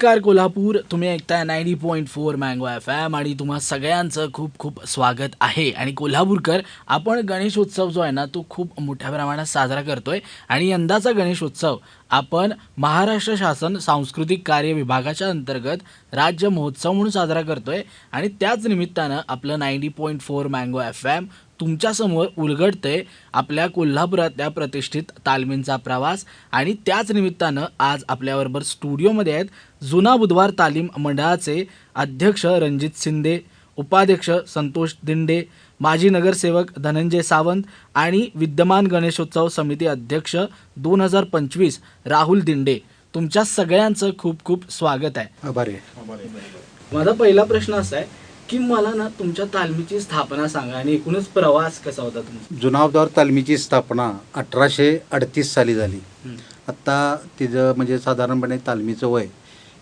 नमस्कार कोल्हापूर. तुम्ही ऐकताय ninety point four Mango F M आणि तुम्हा सगळ्यांचं खूप खूप स्वागत आहे. आणि कोल्हापूरकर आपण गणेशोत्सव जो आहे ना तो खूप मोठ्या प्रमाणात साजरा करतोय. आणि यंदाचा गणेशोत्सव आपण महाराष्ट्र शासन सांस्कृतिक कार्य विभागाच्या अंतर्गत राज्य महोत्सव म्हणून साजरा करतोय. आणि त्याच निमित्तानं आपलं ninety point four Mango F M तुमच्यासमोर उलगडते आपल्या कोल्हापुरातल्या प्रतिष्ठित तालमींचा प्रवास आणि त्याच निमित्तानं आज आपल्याबरोबर स्टुडिओमध्ये आहेत जुना बुधवार तालीम मंडळाचे अध्यक्ष रणजित शिंदे उपाध्यक्ष संतोष दिंडे माजी नगरसेवक धनंजय सावंत आणि विद्यमान गणेशोत्सव समिती अध्यक्ष दोन हजार पंचवीस राहुल दिंडे. तुमच्या सगळ्यांचं खूप खूप स्वागत आहे. माझा पहिला प्रश्न असा आहे की मला ना तुमच्या तालमीची स्थापना सांगा आणि एकूणच प्रवास कसा होता तुमचा? जुनावदार तालमीची स्थापना अठराशे अडतीस साली झाली. आत्ता तिचं म्हणजे साधारणपणे तालमीचं वय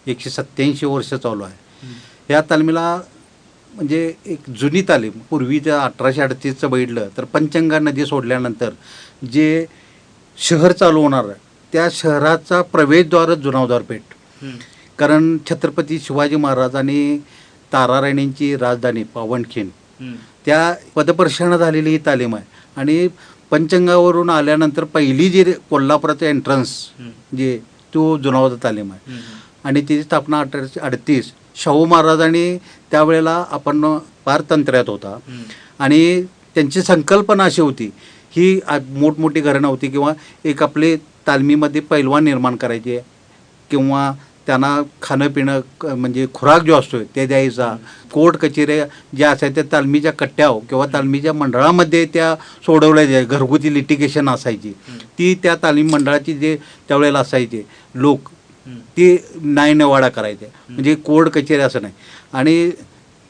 एकशे सत्याऐंशी वर्ष चालू आहे. या तालमीला म्हणजे एक जुनी तालीम पूर्वीच्या अठराशे अडतीसचं बघितलं तर पंचंगा नदी सोडल्यानंतर जे शहर चालू होणार आहे, त्या शहराचा प्रवेशद्वारच जुनावदार पेठ. कारण छत्रपती शिवाजी महाराज आणि ताराराणींची राजधानी पावनखिंड. त्या पदपर्शनं झालेली ही तालीम आहे आणि पंचंगावरून आल्यानंतर पहिली जी कोल्हापुराचं एंट्रन्स. जे तो जुनावदा तालीम आहे. आणि तिची स्थापना अठराशे अडतीस शाहू महाराजांनी त्यावेळेला आपण पारतंत्र्यात होता हम्म. आणि त्यांची संकल्पना अशी होती ही मोठमोठी घरं नव्हती किंवा एक आपले तालमीमध्ये पैलवान निर्माण करायचे किंवा त्यांना खाणं पिणं क- म्हणजे खुराक जो असतो ते द्यायचा. कोर्ट कचेऱ्या ज्या असायच्या त्या तालमीच्या कट्ट्यावर किंवा तालमीच्या मंडळामध्ये त्या सोडवल्या जाय घरगुती लिटिगेशन असायची. ती त्या तालीम मंडळाची जे त्यावेळेला असायचे लोक. ते न्यायनिवाडा करायचे. म्हणजे कोर्ट कचेरी असं नाही. आणि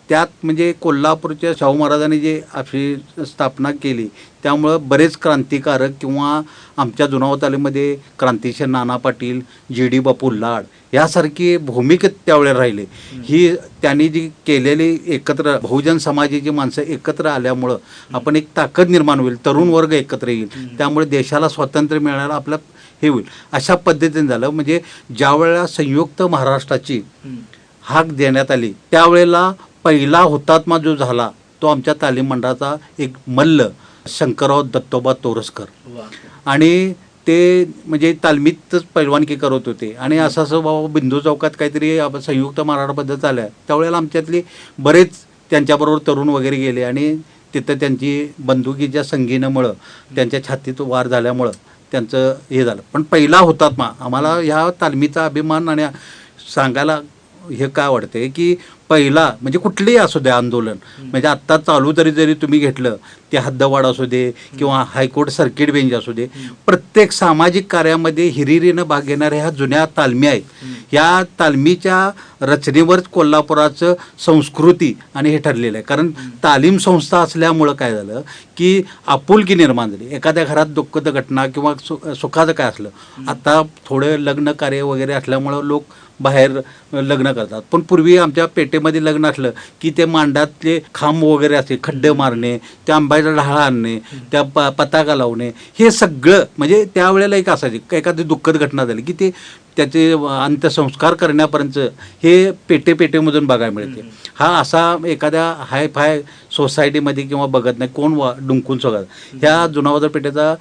त्यात म्हणजे कोल्हापूरच्या शाहू महाराजांनी जे आपली स्थापना केली त्यामुळं बरेच क्रांतिकारक किंवा आमच्या जुनाव तालीमध्ये क्रांतिशर नाना पाटील जी डी बापू लाड यासारखी भूमिकेत त्यावेळेला राहिले. ही त्यांनी जी केलेली एकत्र बहुजन समाजाची माणसं एकत्र आल्यामुळं आपण एक ताकद निर्माण होईल तरुण वर्ग एकत्र येईल. त्यामुळे देशाला स्वातंत्र्य मिळायला आपलं हे होईल. अशा पद्धतीने झालं. म्हणजे ज्या वेळेला संयुक्त महाराष्ट्राची. हाक देण्यात आली त्यावेळेला पहिला हुतात्मा जो झाला तो आमच्या तालीम मंडळाचा एक मल्ल शंकरराव दत्तोबा तोरसकर. आणि ते म्हणजे तालमीतच पैलवानकी करत होते. आणि असं असं बाबा बिंदू चौकात काहीतरी संयुक्त महाराष्ट्राबद्दल चालल्या त्यावेळेला आमच्यातली बरेच त्यांच्याबरोबर तरुण वगैरे गेले आणि तिथं त्यांची बंदुकीच्या संगीनामुळं त्यांच्या छातीत वार झाल्यामुळं त्यांचं हे झालं. पण पहिला हुतात्मा आम्हाला ह्या तालमीचा अभिमान आणि सांगायला हे काय वाटतंय की पहिला म्हणजे कुठलेही असू दे आंदोलन म्हणजे आत्ता चालू तरी जरी तुम्ही घेतलं ते हद्दवाढ असू दे किंवा हायकोर्ट सर्किट बेंच असू दे प्रत्येक सामाजिक कार्यामध्ये हिरिरीनं भाग घेणाऱ्या ह्या जुन्या तालमी आहेत. या तालमीच्या रचनेवरच कोल्हापुराचं संस्कृती आणि हे ठरलेलं आहे. कारण तालीम संस्था असल्यामुळं काय झालं की आपुलकी निर्माण झाली. एखाद्या घरात दुःखद घटना किंवा सुखाचं काय असलं आता थोडं लग्न कार्य वगैरे असल्यामुळं लोक बाहेर लग्न करतात. पण पूर्वी आमच्या पेटेमध्ये लग्न असलं की ते मांडातले खांब वगैरे असते खड्डे मारणे त्या आंब्याचा ढाळा आणणे त्या प पताका लावणे हे सगळं म्हणजे त्यावेळेला एक असायचे. एखादी दुःखद घटना झाली की ते त्याचे अंत्यसंस्कार करण्यापर्यंत हे पेटे पेटेमधून बघायला मिळते. हा असा एखाद्या हाय फाय सोसायटीमध्ये किंवा बघत नाही कोण वा डुंकून सगळं ह्या जुनावदर पेठेचा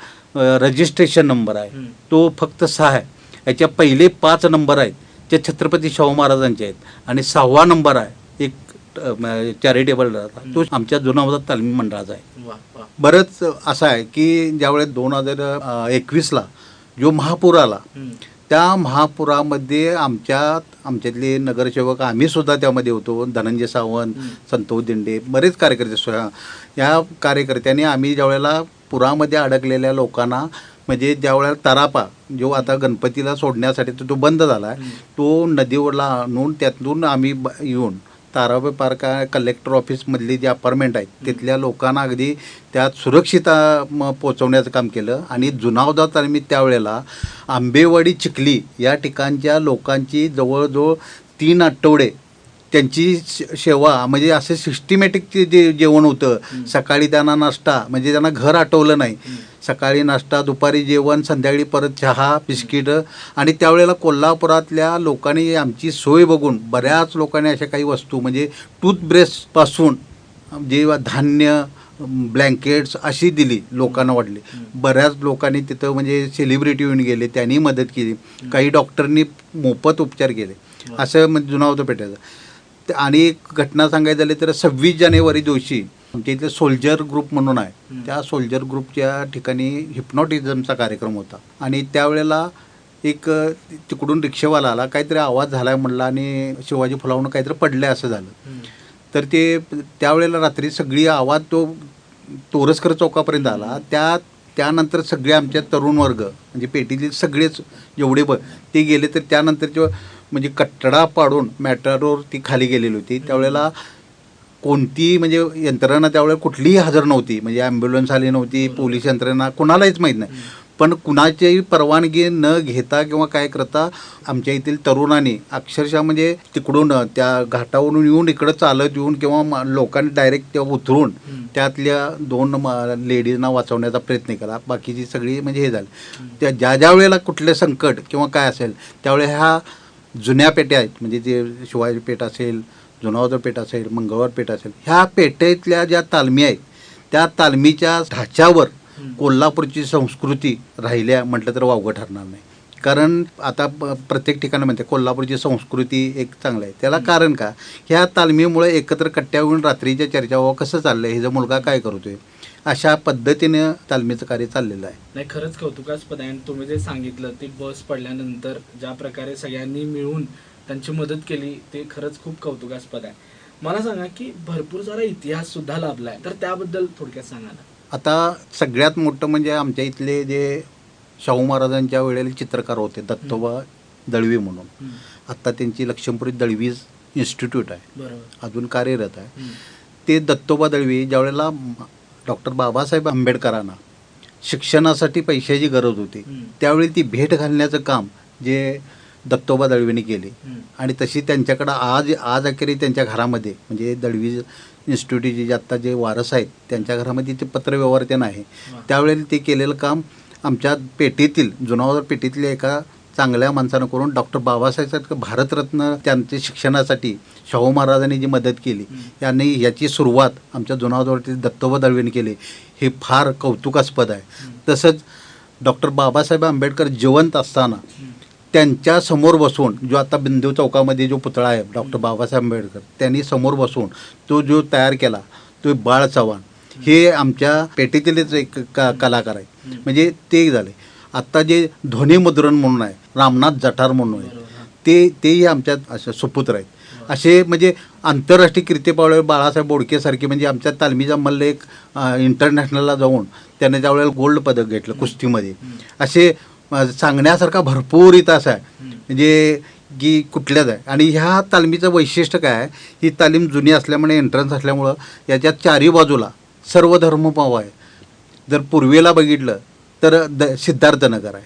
रजिस्ट्रेशन नंबर आहे. तो फक्त सहा आहे. याच्या पहिले पाच नंबर आहेत. जे छत्रपती शाहू महाराजांचे आहेत. आणि सहावा नंबर आहे एक चॅरिटेबल तो आमच्या जुनावदर तालमी मंडळाचा आहे. बरंच असं आहे की ज्यावेळेस दोन हजार एकवीसला जो महापूर आला. त्या महापुरामध्ये आमच्यात आमच्यातले नगरसेवक आम्ही सुद्धा त्यामध्ये होतो. धनंजय सावंत संतोष दिंडे बरेच कार्यकर्ते या कार्यकर्त्यांनी आम्ही ज्यावेळेला पुरामध्ये अडकलेल्या लोकांना म्हणजे ज्यावेळेला तरापा जो आता गणपतीला सोडण्यासाठी तो तो बंद झाला आहे तो नदीवरला आणून त्यातून आम्ही ब- येऊन ताराबाई पार्क कलेक्टर ऑफिसमधली जी अपार्टमेंट आहेत तिथल्या लोकांना अगदी त्यात सुरक्षित पोचवण्याचं काम केलं. आणि जुनावदा तालमीत त्यावेळेला आंबेवाडी चिखली या ठिकाणच्या लोकांची जवळजवळ तीन आठवडे त्यांची श- सेवा म्हणजे असं सिस्टमॅटिक जे जेवण होतं सकाळी त्यांना नाश्ता म्हणजे त्यांना घर आठवलं नाही. सकाळी नाश्ता दुपारी जेवण संध्याकाळी परत चहा बिस्किट आणि त्यावेळेला कोल्हापुरातल्या लोकांनी आमची सोय बघून बऱ्याच लोकांनी अशा काही वस्तू म्हणजे टूथब्रशपासून जे धान्य ब्लँकेट्स अशी दिली लोकांना वाटली. बऱ्याच लोकांनी तिथं म्हणजे सेलिब्रिटी येऊन गेले त्यांनी मदत केली. काही डॉक्टरनी मोफत उपचार केले. असं म्हणजे जुना होतं पेटायचं. ते- आणि एक घटना सांगायची झाली तर सव्वीस जानेवारी दिवशी आमच्या इथे सोल्जर ग्रुप म्हणून आहे. त्या सोल्जर ग्रुपच्या ठिकाणी हिप्नॉटिझमचा कार्यक्रम होता. आणि त्यावेळेला एक तिकडून रिक्षावाला आला काहीतरी आवाज झाला म्हणला आणि शिवाजी फुलावून काहीतरी पडलं असं झालं. तर ते त्यावेळेला रात्री सगळी आवाज तो तोरसकर चौकापर्यंत आला. त्या त्यानंतर सगळे आमच्या तरुण वर्ग म्हणजे पेटीतील सगळेच जेवढे ब ते गेले तर त्यानंतर जेव्हा म्हणजे कट्टडा पाडून मॅटरवर ती खाली गेलेली होती. त्यावेळेला कोणती म्हणजे यंत्रणा त्यावेळेला कुठलीही हजर नव्हती. म्हणजे ॲम्ब्युलन्स आली नव्हती पोलीस यंत्रणा कुणालाच माहीत नाही. पण कुणाच्याही परवानगी न घेता किंवा काय करता आमच्या येथील तरुणांनी अक्षरशः म्हणजे तिकडून त्या घाटावरून येऊन इकडं चालत येऊन किंवा म- लोकांनी डायरेक्ट त्या उतरून त्यातल्या दोन लेडीजना वाचवण्याचा प्रयत्न केला. बाकीची सगळी म्हणजे हे झालं. त्या ज्या ज्या वेळेला कुठले संकट किंवा काय असेल त्यावेळे ह्या जुन्या पेट्या आहेत. म्हणजे ते शिवाजी पेठ असेल जुनावदर पेठ असेल मंगळवार पेठ असेल ह्या पेठेतल्या ज्या तालमी आहेत त्या तालमीच्या ढाच्यावर कोल्हापूरची संस्कृती राहिल्या म्हटलं तर वावगं ठरणार नाही. कारण आता प्रत्येक ठिकाणी म्हणते कोल्हापूरची संस्कृती एक चांगलं आहे. त्याला कारण का? ह्या तालमीमुळे एकत्र कट्ट्यावर येऊन रात्रीच्या चर्चा व्हावं कसं चाललंय? हिचा मुलगा काय करतोय? अशा पद्धतीनं तालमीचं कार्य चाललेलं आहे. नाही खरंच कौतुकास्पद आहे. आणि तुम्ही जे सांगितलं ती बस पडल्यानंतर ज्या प्रकारे सगळ्यांनी मिळून त्यांची मदत केली ते खरंच खूप कौतुकास्पद आहे. मला सांगा की भरपूर सारा इतिहास सुद्धा लाभलाय. तर त्याबद्दल थोडक्यात सांगा ना. आता सगळ्यात मोठं म्हणजे आमच्या इथले जे शाहू महाराजांच्या वेळेला चित्रकार होते दत्तोबा दळवी म्हणून. आत्ता त्यांची लक्ष्मपुरी दळवी इन्स्टिट्यूट आहे अजून कार्यरत आहे. ते दत्तोबा दळवी ज्यावेळेला डॉक्टर बाबासाहेब आंबेडकरांना शिक्षणासाठी पैशाची गरज होती. त्यावेळी ती भेट घालण्याचं काम जे दत्तोबा दळवीने केले. आणि तशी त्यांच्याकडं आज आज अखेरी त्यांच्या घरामध्ये म्हणजे दळवी इन्स्टिट्यूटचे जे आत्ता जे वारस आहेत त्यांच्या घरामध्ये ते पत्रव्यवहार त्यांना आहे. त्यावेळेला ते केलेलं काम आमच्या पेटीतील जुनावदर पेटीतल्या एका चांगल्या माणसानं करून डॉक्टर बाबासाहेब भारतरत्न त्यांच्या शिक्षणासाठी शाहू महाराजांनी जी मदत केली यांनी याची सुरुवात आमच्या जुनावदरतील दत्तोबा दळवीने केली. हे फार कौतुकास्पद आहे. तसंच डॉक्टर बाबासाहेब आंबेडकर जिवंत असताना त्यांच्यासमोर बसून जो आता बिंदू चौकामध्ये जो पुतळा आहे डॉक्टर बाबासाहेब आंबेडकर त्यांनी समोर बसून तो जो तयार केला तो बाळ चव्हाण हे आमच्या पेटीतीलच एक का कलाकार आहे म्हणजे ते एक झाले. आत्ता जे ध्वनिमुद्रण म्हणून आहे रामनाथ जठार म्हणून आहे. ते तेही आमच्यात असे सुपुत्र आहेत. असे म्हणजे आंतरराष्ट्रीय कीर्ती बाळासाहेब बोडकेसारखे म्हणजे आमच्या तालमीचा मल्ल एक इंटरनॅशनलला जाऊन त्याने त्यावेळेला गोल्ड पदक घेतलं कुस्तीमध्ये. असे सांगण्यासारखा भरपूर इतिहास आहे. म्हणजे की कुठल्याच आहे. आणि ह्या तालमीचं वैशिष्ट्य काय आहे? ही तालीम जुनी असल्यामुळे एंट्रन्स असल्यामुळं याच्यात चारी बाजूला सर्व धर्मभाव आहे. जर पूर्वेला बघितलं तर द सिद्धार्थनगर आहे.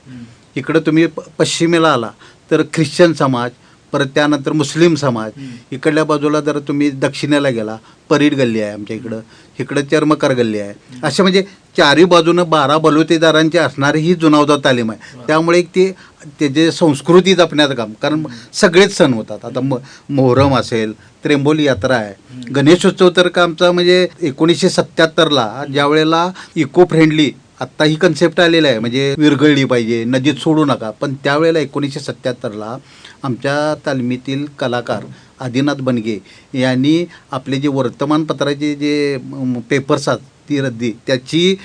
इकडं तुम्ही प- पश्चिमेला आला तर ख्रिश्चन समाज परत त्यानंतर मुस्लिम समाज. इकडल्या बाजूला जर तुम्ही दक्षिणेला गेला परीड गल्ली आहे आमच्या इकडं इकडं चर्मकार गल्ली आहे. असे म्हणजे चारी बाजूनं बारा बलुतेदारांची असणारी ही जुनावदार तालीम आहे. त्यामुळे एक ते त्याचे संस्कृती जपण्याचं काम कारण सगळेच सण होतात. आता म मोहरम असेल त्रेंबोली यात्रा आहे. गणेशोत्सव तर का आमचा म्हणजे एकोणीसशे सत्याहत्तरला ज्या वेळेला इको फ्रेंडली आत्ता ही कन्सेप्ट आलेला आहे. म्हणजे विरघळली पाहिजे नदीत सोडू नका. पण त्यावेळेला एकोणीसशे सत्याहत्तरला आमच्या तालमीतील कलाकार आदिनाथ बनगे यांनी आपले जे वर्तमानपत्राचे जे पेपर्स आहेत ती रद्दी त्याची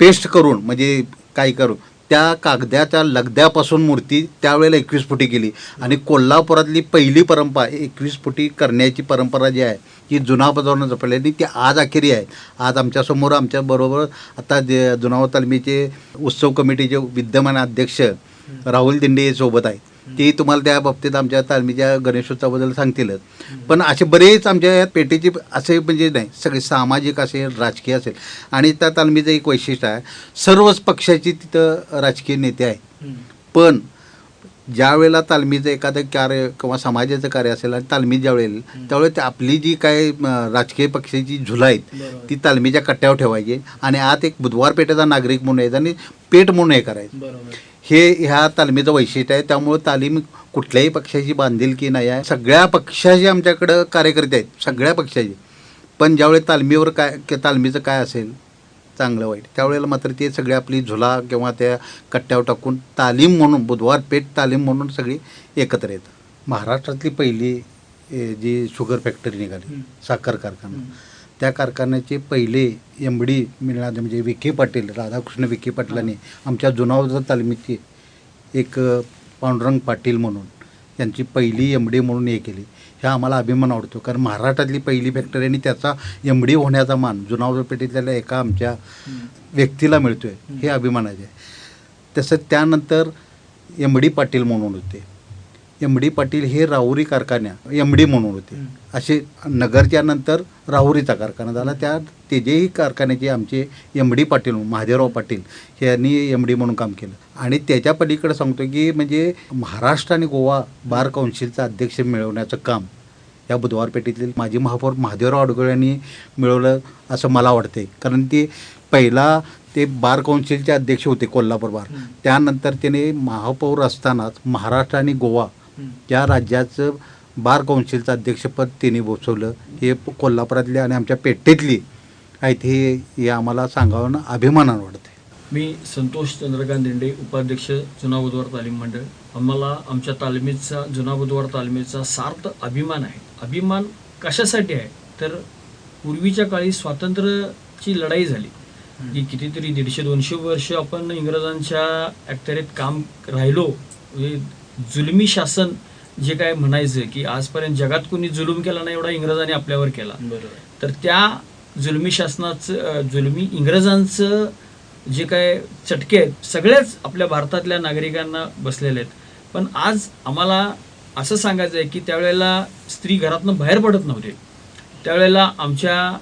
पेस्ट करून म्हणजे काय करून त्या कागदाच्या लगद्यापासून मूर्ती त्यावेळेला एकवीस फुटी केली. आणि कोल्हापुरातली पहिली परंपरा एकवीस फुटी करण्याची परंपरा जी आहे ती जुना बजावणं जपली आणि ती आज अखेरी आहे. आज आमच्यासमोर आमच्याबरोबर आता जे जुनाव तालमीचे उत्सव कमिटीचे विद्यमान अध्यक्ष राहुल दिंडे सोबत आहेत. ते तुम्हाला त्या बाबतीत आमच्या तालमीच्या गणेशोत्सवाबद्दल सांगतीलच पण असे बरेच आमच्या या पेटीचे असे म्हणजे नाही सगळे सामाजिक असेल राजकीय असेल. आणि त्या तालमीचं एक वैशिष्ट्य आहे सर्वच पक्षाची तिथं राजकीय नेते आहेत. पण ज्या वेळेला तालमीचं एखादं कार्य किंवा समाजाचं कार्य असेल आणि तालमीत ज्या वेळेला त्यावेळेस ते आपली जी काय राजकीय पक्षाची झुला आहेत ती तालमीच्या कट्ट्यावर ठेवायची. आणि आत एक बुधवार पेठेचा नागरिक म्हणून यायचा आणि पेठ म्हणून हे करायचं. हे ह्या तालमीचं वैशिष्ट्य आहे. त्यामुळं तालीम कुठल्याही पक्षाची बांधिलकी नाही आहे. सगळ्या पक्षाचे आमच्याकडं कार्यकर्ते आहेत. सगळ्या पक्षाचे पण ज्यावेळेस तालमीवर काय कि तालमीचं काय असेल चांगलं वाईट. त्यावेळेला मात्र ते सगळे आपली झुला किंवा त्या कट्ट्यावर टाकून तालीम म्हणून बुधवार पेठ तालीम म्हणून सगळी एकत्र येतात. महाराष्ट्रातली पहिली जी शुगर फॅक्टरी निघाली. साखर कारखाना. त्या कारखान्याचे पहिले एम डी मिळणारे म्हणजे विखे पाटील राधाकृष्ण विखे पाटलांनी आमच्या जुनावजा तालमीचे एक पांडुरंग पाटील म्हणून त्यांची पहिली एम डी म्हणून हे केली. ह्या आम्हाला अभिमान आवडतो कारण महाराष्ट्रातली पहिली फॅक्टरी आणि त्याचा एम डी होण्याचा मान जुनावजा पेठेतल्या एका आमच्या व्यक्तीला मिळतो आहे हे अभिमानाचे आहे. तसं त्यानंतर एम डी पाटील म्हणून होते. एम डी पाटील हे राहुरी कारखान्या एम डी म्हणून होते. असे नगरच्या नंतर राहुरीचा कारखाना झाला. त्या तेजेही कारखान्याचे आमचे एम डी पाटील महादेवराव पाटील हे यांनी एम डी म्हणून काम केलं. आणि त्याच्या पलीकडे सांगतो की म्हणजे महाराष्ट्र आणि गोवा बार काउन्सिलचं अध्यक्ष मिळवण्याचं काम या बुधवार पेठेतील माजी महापौर महादेवराव अडगळ यांनी मिळवलं असं मला वाटते कारण ते पहिला ते बार काउन्सिलचे अध्यक्ष होते कोल्हापूर बार. त्यानंतर त्याने महापौर असतानाच महाराष्ट्र आणि गोवा त्या राज्याचं बार काउन्सिलचं अध्यक्षपद त्यांनी बसवलं. हे कोल्हापुरातले आणि आमच्या पेठेतली आहेत हे हे आम्हाला सांगावं अभिमानानं वाटते मी संतोष चंद्रकांत दिंडे उपाध्यक्ष जुना बुधवार तालीम मंडळ. आम्हाला आमच्या तालमीचा जुना बुधवार तालमीचा सार्थ अभिमान आहे. अभिमान कशासाठी आहे? तर पूर्वीच्या काळी स्वातंत्र्याची लढाई झाली. जी कितीतरी दीडशे दोनशे वर्ष आपण इंग्रजांच्या अखत्यारीत काम राहिलो. म्हणजे जुलमी शासन जे काय म्हणायचं की आजपर्यंत जगात कोणी जुलूम केला नाही एवढा इंग्रजांनी आपल्यावर केला. बरोबर. तर त्या जुलमी शासनाचं जुलमी इंग्रजांचं जे काय चटके आहेत सगळेच आपल्या भारतातल्या नागरिकांना बसलेले आहेत. पण आज आम्हाला असं सांगायचं आहे की त्यावेळेला स्त्री घरातनं बाहेर पडत नव्हते. त्यावेळेला आमच्या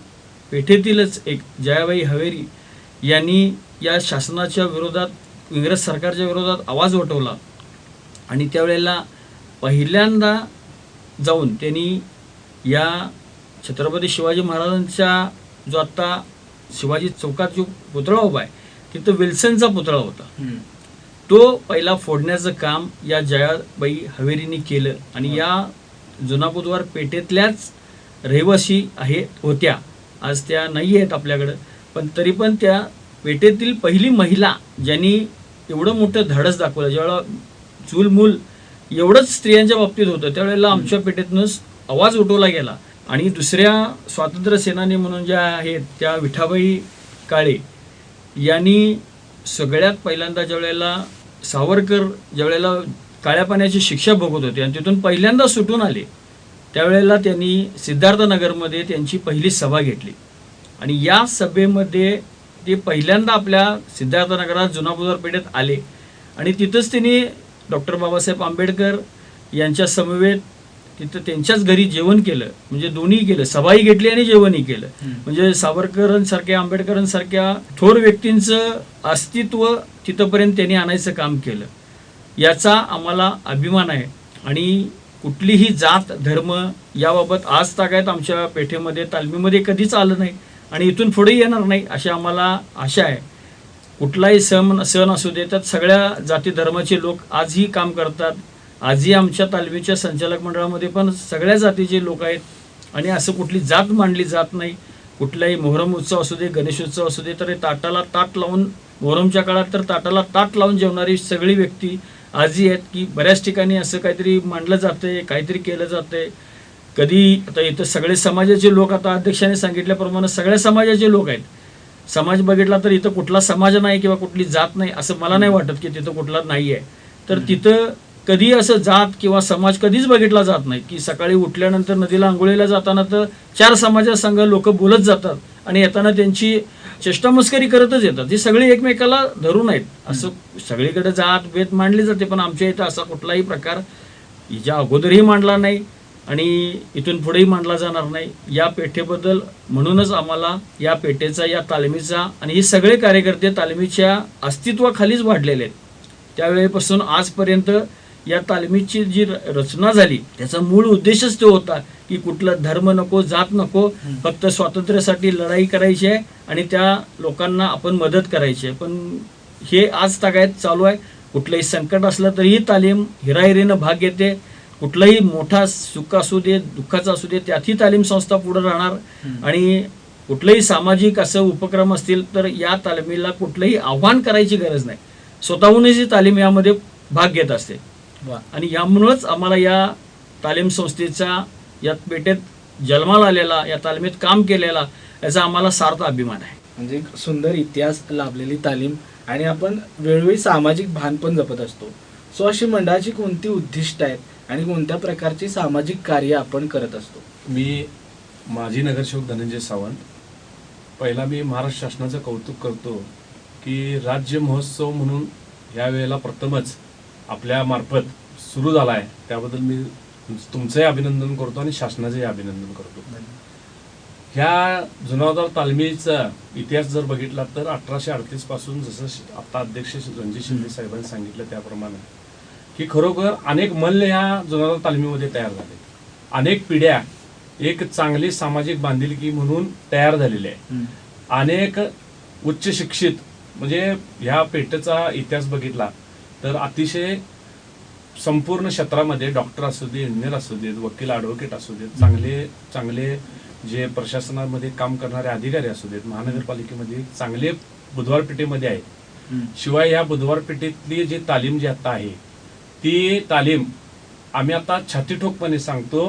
पेठेतीलच एक जयाबाई हवेरी यांनी या शासनाच्या विरोधात इंग्रज सरकारच्या विरोधात आवाज उठवला आणि त्यावेळेला पहिल्यांदा जाऊन त्यांनी या छत्रपती शिवाजी महाराजांच्या जो आत्ता शिवाजी चौकात जो पुतळा उभा आहे तिथं विल्सनचा पुतळा होता. तो पहिला फोडण्याचं काम या जयाबाई हवेरीने केलं आणि या जुना बुधवार पेठेतल्याच रहिवासी आहे होत्या. आज त्या नाही आहेत आपल्याकडं पण तरी पण त्या पेठेतील पहिली महिला ज्यांनी एवढं मोठं धाडस दाखवलं ज्यावेळेला चूलमूल एवढंच स्त्रियांच्या बाबतीत होतं. त्यावेळेला आमच्या पेठेतूनच आवाज उठवला गेला. आणि दुसऱ्या स्वातंत्र्य सेनानी म्हणून ज्या आहेत त्या विठाबाई काळे यांनी सगळ्यात पहिल्यांदा ज्यावेळेला सावरकर ज्यावेळेला काळ्या पाण्याची शिक्षा भोगत होते आणि तिथून पहिल्यांदा सुटून आले त्यावेळेला त्यांनी सिद्धार्थनगरमध्ये त्यांची पहिली सभा घेतली. आणि या सभेमध्ये ते पहिल्यांदा आपल्या सिद्धार्थनगरात जुना पेठेत आले. आणि तिथंच त्यांनी डॉक्टर बाबासाहेब आंबेडकर यांच्या समवेत तिथं त्यांच्याच घरी जेवण केलं. म्हणजे दोन्ही केलं. सभाही घेतली आणि जेवणही केलं. म्हणजे सावरकरांसारख्या आंबेडकरांसारख्या थोर व्यक्तींचं अस्तित्व तिथंपर्यंत त्यांनी आणायचं काम केलं. याचा आम्हाला अभिमान आहे. आणि कुठलीही जात धर्म याबाबत आज तागायत आमच्या पेठेमध्ये तालमीमध्ये कधीच आलं नाही. आणि इथून पुढे येणार नाही अशी आम्हाला आशा आहे. कुठलाही सण सण असू दे त्यात सगळ्या जाती धर्माचे लोक आजही काम करतात. आजही आमच्या तालमीच्या संचालक मंडळामध्ये पण सगळ्या जातीचे लोक आहेत. आणि असं कुठली जात मांडली जात नाही. कुठलाही मोहरम उत्सव असू दे गणेशोत्सव असू दे तर ताटाला ताट लावून मोहरमच्या काळात तर ताटाला ताट लावून जेवणारी सगळी व्यक्ती आजही आहेत की बऱ्याच ठिकाणी असं काहीतरी मांडलं जातंय काहीतरी केलं जातंय. कधी आता इथं सगळे समाजाचे लोक आता अध्यक्षाने सांगितल्याप्रमाणे सगळ्या समाजाचे लोक आहेत. समाज बघितला तर इथं कुठला समाज नाही किंवा कुठली जात नाही असं मला नाही वाटत की तिथं कुठला नाही आहे तर तिथं कधी असं जात किंवा समाज कधीच बघितला जात नाही की सकाळी उठल्यानंतर नदीला आंघोळीला जाताना तर चार समाजासंघ लोक बोलत जातात आणि येताना त्यांची चेष्टामस्करी करतच येतात. ही सगळी एकमेकाला धरून आहेत असं सगळीकडे जात भेद मांडली जाते पण आमच्या इथं असा कुठलाही प्रकार हिच्या अगोदरही मांडला नाही. आणि इथून पुढेही मांडला जाणार नाही. या पेठेबद्दल म्हणूनच आम्हाला या पेठेचा या तालमीचा आणि हे सगळे कार्यकर्ते तालमीच्या अस्तित्वाखालीच वाढलेले आहेत. त्यावेळेपासून आजपर्यंत या तालमीची जी र- रचना झाली त्याचा मूळ उद्देशच तो होता की कुठला धर्म नको जात नको फक्त स्वातंत्र्यासाठी लढाई करायची आहे आणि त्या लोकांना आपण मदत करायची आहे. पण हे आज तागायत चालू आहे. कुठलंही संकट असलं तरी ही तालीम हिराहिरीनं भाग घेते. कुठलाही मोठा सुख असू दे दुःखाचा असू दे त्यातही तालीम संस्था पुढे राहणार. आणि कुठलेही सामाजिक असं उपक्रम असतील तर या तालमीला कुठलंही आव्हान करायची गरज नाही. स्वतःहूनच ही तालीम यामध्ये भाग घेत असते. आणि यामुळंच आम्हाला या तालीम संस्थेचा या पेठेत जन्माला आलेला या तालमीत काम केलेला याचा आम्हाला सार्थ अभिमान आहे. म्हणजे सुंदर इतिहास लाभलेली तालीम आणि आपण वेळोवेळी सामाजिक भान पण जपत असतो. सो अशी मंडळाची कोणती उद्दिष्ट आहेत? आणि कोणत्या प्रकारची सामाजिक कार्य आपण करत असतो? मी माजी नगरसेवक धनंजय सावंत. पहिला मी महाराष्ट्र शासनाचं कौतुक करतो की राज्य महोत्सव म्हणून या वेळेला प्रथमच आपल्या मार्फत सुरू झाला आहे त्याबद्दल मी तुमचंही अभिनंदन करतो आणि शासनाचंही अभिनंदन करतो. ह्या जुनावदार तालमीचा इतिहास जर बघितला तर अठराशे अडतीसपासून जसं आता अध्यक्ष रणजित शिंदे साहेबांनी सांगितलं त्याप्रमाणे की खरोखर अनेक मल्ल ह्या जुनावदार तालमीमध्ये तयार झाले. अनेक पिढ्या एक चांगली सामाजिक बांधिलकी म्हणून तयार झालेली आहे अनेक उच्च शिक्षित म्हणजे ह्या पेठेचा इतिहास बघितला तर अतिशय संपूर्ण क्षेत्रामध्ये डॉक्टर असू दे इंजिनियर असू देत वकील ॲडव्होकेट असू देत चांगले चांगले जे प्रशासनामध्ये काम करणारे अधिकारी असू देत महानगरपालिकेमध्ये चांगले बुधवार पेठेमध्ये आहेत शिवाय या बुधवार पेठेतली जी तालीम जी आता आहे ती तालीम आम्ही आता छातीठोकपणे सांगतो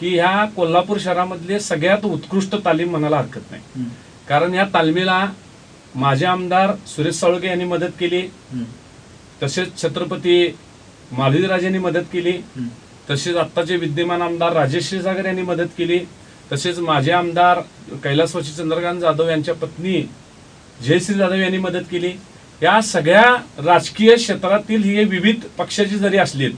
की ह्या कोल्हापूर शहरामधले सगळ्यात उत्कृष्ट तालीम म्हणायला हरकत नाही. कारण या तालमीला माझे आमदार सुरेश साळुके यांनी मदत केली तसेच छत्रपती मालवीराजांनी मदत केली तसेच आत्ताचे विद्यमान आमदार राजेश क्षीरसागर यांनी मदत केली तसेच माझे आमदार कैलासवासी चंद्रकांत जाधव यांच्या पत्नी जयश्री जाधव यांनी मदत केली. या सगळ्या राजकीय क्षेत्रातील ही विविध पक्षाची जरी असली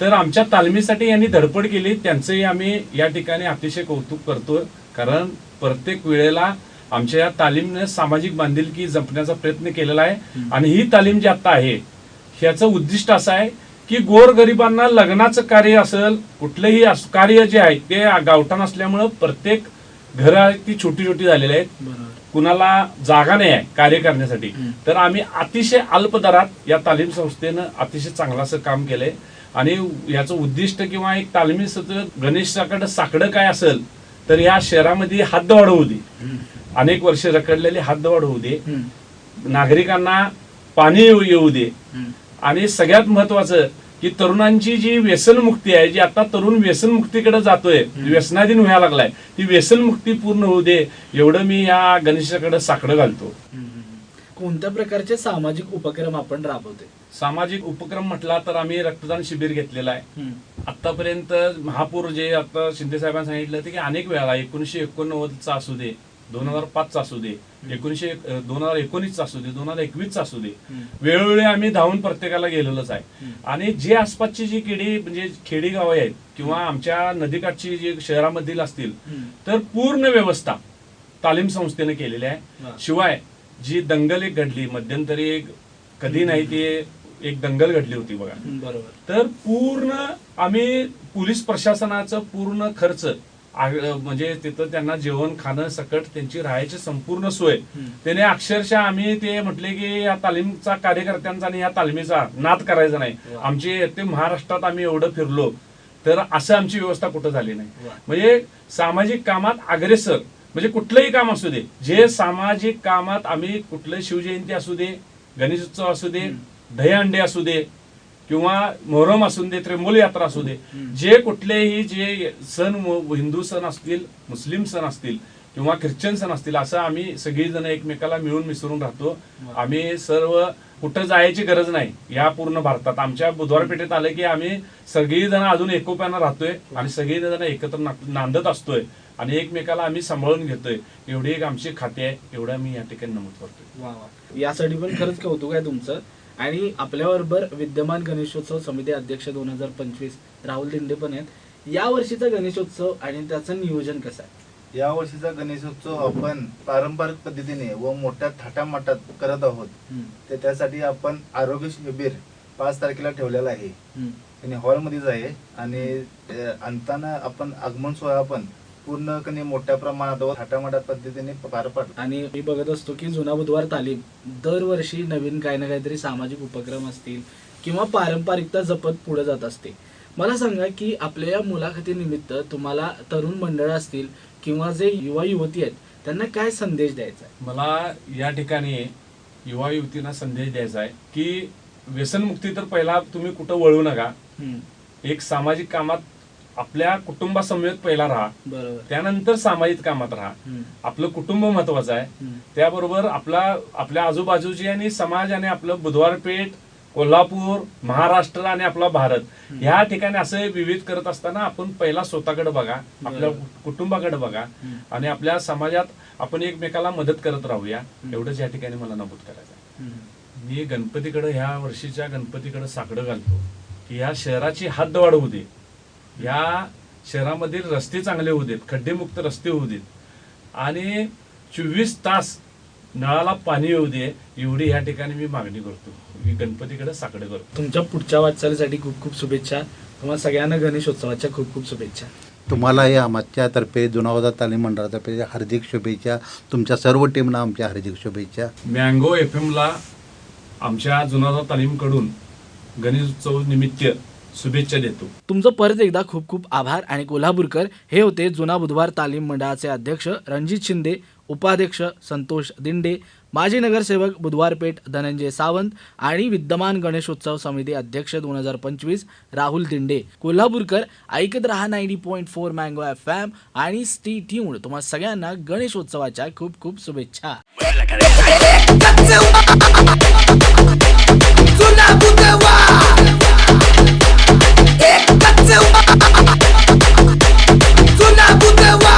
तर आमच्या तालमीसाठी यांनी धडपड केली. त्यांचंही आम्ही या ठिकाणी अतिशय कौतुक करतो कारण प्रत्येक वेळेला आमच्या या तालीमने सामाजिक बांधिलकी जपण्याचा प्रयत्न केलेला आहे. आणि ही तालीम जी आता आहे ह्याचं उद्दिष्ट असं आहे की गोरगरिबांना लग्नाचं कार्य असेल कुठलंही अस- कार्य जे आहे ते गावठाण असल्यामुळं प्रत्येक घरं ती छोटी छोटी झालेली आहेत. कुणाला जागा नाही आहे कार्य करण्यासाठी तर आम्ही अतिशय अल्प दरात या तालीम संस्थेनं अतिशय चांगलं असं काम केलंय. आणि याचं उद्दिष्ट किंवा एक तालमी सत्र गणेशाकडे साकडं काय असेल तर या शहरामध्ये हद्दवाढ होऊ दे. अनेक वर्ष रखडलेली हद्दवाढ होऊ दे. नागरिकांना पाणी येऊ येऊ दे. आणि सगळ्यात महत्वाचं की तरुणांची जी व्यसनमुक्ती आहे जी आता तरुण व्यसनमुक्तीकडे जातोय व्यसनाधीन व्हायला लागलाय ती व्यसनमुक्ती पूर्ण होऊ दे एवढं मी या गणेशाकडे साकडं घालतो. कोणत्या प्रकारचे सामाजिक उपक्रम आपण राबवते सामाजिक उपक्रम म्हटला तर आम्ही रक्तदान शिबिर घेतलेलं आहे. आतापर्यंत महापूर जे आता शिंदे साहेबांनी सांगितलं होतं की अनेक वेळा एकोणीशे एकोणनव्वदचा असू दे दोन हजार पाचचा असू दे एकोणीशे दोन हजार एकोणीसचा असू दे दोन हजार एकवीसचा असू दे वेळोवेळी आम्ही धावून प्रत्येकाला गेलेलोच आहे. आणि जे आसपासची जी खेडी म्हणजे खेडी गावं आहेत किंवा आमच्या नदीकाठची जी शहरामधील असतील तर पूर्ण व्यवस्था तालीम संस्थेने केलेली. आहे. शिवाय जी दंगल एक घडली मध्यंतरी एक कधी नाही ती एक दंगल घडली होती बघा. बरोबर. तर पूर्ण आम्ही पोलीस प्रशासनाचं पूर्ण खर्च म्हणजे तिथं त्यांना जेवण खाणं सकट त्यांची राहायची संपूर्ण सोय. त्याने अक्षरशः आम्ही ते म्हटले की या तालीमचा कार्यकर्त्यांचा आणि या तालमीचा नाद करायचा नाही. आमचे ते महाराष्ट्रात आम्ही एवढं फिरलो तर असं आमची व्यवस्था कुठं झाली नाही. म्हणजे सामाजिक कामात अग्रेसर म्हणजे कुठलंही काम असू दे जे सामाजिक कामात आम्ही कुठलं शिवजयंती असू दे गणेशोत्सव असू दे दहीहंडी असू दे किंवा मोहरम असू दे त्रिमूल यात्रा असू दे जे कुठलेही जे सण हिंदू सण असतील मुस्लिम सण असतील किंवा ख्रिश्चन सण असतील असं आम्ही सगळीजण एकमेकाला मिळून मिसळून राहतो. आम्ही सर्व कुठं जायची गरज नाही या पूर्ण भारतात. आमच्या बुधवार पेठेत आलं की आम्ही सगळीजण अजून एकोप्यानं राहतोय आणि सगळीजण एकत्र नांदत असतोय आणि एकमेकाला आम्ही सांभाळून घेतोय. एवढी एक आमची खाते आहे एवढं मी या ठिकाणी नमूद करतोय. यासाठी पण खरंच कौतुक आहे तुमचं. आणि आपल्याबरोबर विद्यमान गणेशोत्सव समिती अध्यक्ष दोन हजार पंचवीस राहुल दिंडे पण आहेत. या वर्षीचा गणेशोत्सव आणि त्याचं नियोजन कसं आहे? या वर्षीचा गणेशोत्सव आपण पारंपरिक पद्धतीने व मोठ्या थाटामाटात करत आहोत. तर त्यासाठी आपण आरोग्य शिबिर पाच तारखेला ठेवलेला आहे. आणि हॉलमध्येच आहे. आणि आणताना आपण आगमन सोहळा पण पूर्ण कनी मोठ्या प्रमाणात व थाटामाटात पद्धतीने पार पाडतो आणि मी बघत असतो की जुना बुधवार तालीम दरवर्षी नवीन काही ना काहीतरी सामाजिक उपक्रम असतील किंवा पारंपरिकता जपत पुढे जात असते. मला सांगा की आपल्या या मुलाखतीनिमित्त तुम्हाला तरुण मंडळ असतील किंवा जे युवा युवती आहेत त्यांना काय संदेश द्यायचा आहे? मला या ठिकाणी युवा युवतींना संदेश द्यायचा आहे की व्यसनमुक्ती तर पहिला तुम्ही कुठं वळू नका. एक सामाजिक कामात आपल्या कुटुंबासमवेत पहिला राहा. त्यानंतर सामाजिक कामात राहा. आपलं कुटुंब महत्वाचं आहे. त्याबरोबर आपला आपल्या आजूबाजूची आणि समाज आणि आपलं बुधवारपेठ कोल्हापूर महाराष्ट्र आणि आपला भारत ह्या ठिकाणी असं विविध करत असताना आपण पहिला स्वतःकडे बघा आपल्या. कुटुंबाकडे बघा. आणि आपल्या समाजात आपण एकमेकाला मदत करत राहूया. एवढंच या ठिकाणी मला नमूद करायचं. मी गणपतीकडे ह्या वर्षीच्या गणपतीकडे साकडं घालतो की या शहराची हद्द वाढवू दे. या शहरामधील रस्ते चांगले होऊ देत खड्डेमुक्त रस्ते होऊ देत. आणि चोवीस तास नळाला पाणी येऊ दे एवढी या ठिकाणी मी मागणी करतो. मी गणपतीकडे साकडं करतो. तुमच्या पुढच्या वाटचालीसाठी खूप खूप शुभेच्छा. तुम्हाला सगळ्यांना गणेशोत्सवाच्या खूप खूप शुभेच्छा. तुम्हाला या आमच्यातर्फे जुनावदा तालीम मंडळातर्फे हार्दिक शुभेच्छा. तुमच्या सर्व टीमला आमच्या हार्दिक शुभेच्छा. मँगो एफ ला आमच्या जुनादा तालीमकडून गणेशोत्सव निमित्त शुभेच्छा देतो. तुमचं परत एकदा खूप खूप आभार आणि कोल्हापूरकर. हे होते जुना बुधवार तालीम मंडळाचे अध्यक्ष रणजित शिंदे उपाध्यक्ष संतोष दिंडे माजी नगरसेवक बुधवारपेठ धनंजय सावंत आणि विद्यमान गणेशोत्सव समिती अध्यक्ष दोन हजार पंचवीस राहुल दिंडे. कोल्हापूरकर ऐकत रहा ninety point four Mango F M आणि स्टी ट्यून तुम्हाला सगळ्यांना गणेशोत्सवाच्या खूप खूप शुभेच्छा. Tunakutewa